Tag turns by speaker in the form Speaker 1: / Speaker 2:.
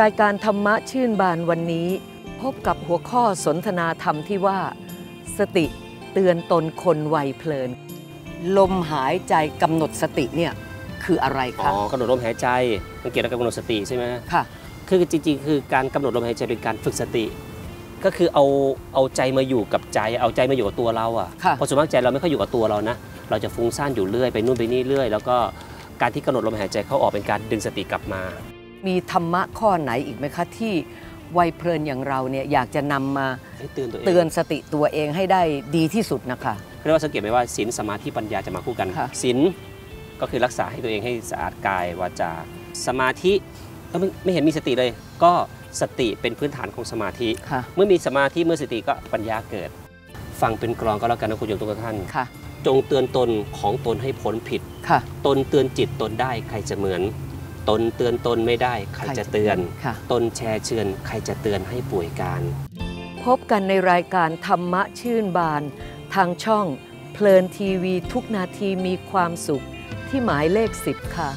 Speaker 1: รายการธรรมะชื่นบานวันนี้ พบกับหัวข้อสนทนาธรรมที่ว่า สติเตือนตนคนวัยเพลิน ลมหายใจกำหนดสติเนี่ยคืออะไร
Speaker 2: อ๋
Speaker 1: คะ
Speaker 2: อกำหนดลมหายใจมันเกี่ยวกับการกำหนดสติใช่ไหม
Speaker 1: ค่ะ
Speaker 2: คือจริงๆ คือการกำหนดลมหายใจเป็นการฝึกสติ ก็คือเอาเอาใจมาอยู่กับใจ เอาใจมาอยู่กับตัวเราอะ
Speaker 1: ค่ะ
Speaker 2: เพราะส่วนมากใจเราไม่ค่อยอยู่กับตัวเรานะเราจะฟุ้งซ่านอยู่เรื่อยไปนู่นไปนี่เรื่อย แล้วก็การที่กำหนดลมหายใจเข้าออกเป็นการดึงสติกลับมา
Speaker 1: มีธรรมะข้อไหนอีกไหมคะ ที่วัยเพลินอย่างเราเนี่ยอยากจะนำมา
Speaker 2: ให้เตือนตัวเอง
Speaker 1: เตือนสติตัวเองให้ได้ดีที่สุดนะคะ
Speaker 2: เรียกว่าสังเกตไหมว่าศีลสมาธิปัญญาจะมาคู่กัน
Speaker 1: ค่ะ
Speaker 2: ศีลก็คือรักษาให้ตัวเองให้สะอาดกายวาจาสมาธิก็ไม่ไม่เห็นมีสติเลย ก็สติเป็นพื้นฐานของสมาธิ
Speaker 1: ค่ะ
Speaker 2: เมื่อมีสมาธิเมื่อสติก็ปัญญาเกิด ฟังเป็นกรองก็แล้วกันนะคุณโยมทุกท่าน
Speaker 1: ค่ะ
Speaker 2: จงเตือนตนของตนให้พ้นผิด
Speaker 1: ค่ะ
Speaker 2: ตนเตือนจิตตนได้ใครจะเหมือน ตนเตือนตนไม่ได้ ใครจะเตือน
Speaker 1: ค่ะ
Speaker 2: ตนแชร์เชือนใครจะเตือนให้ป่วยการ
Speaker 1: พบกันในรายการธรรมะชื่นบาน ทางช่องเพลินทีวีทุกนาทีมีความสุขที่หมายเลข 10 ค่ะ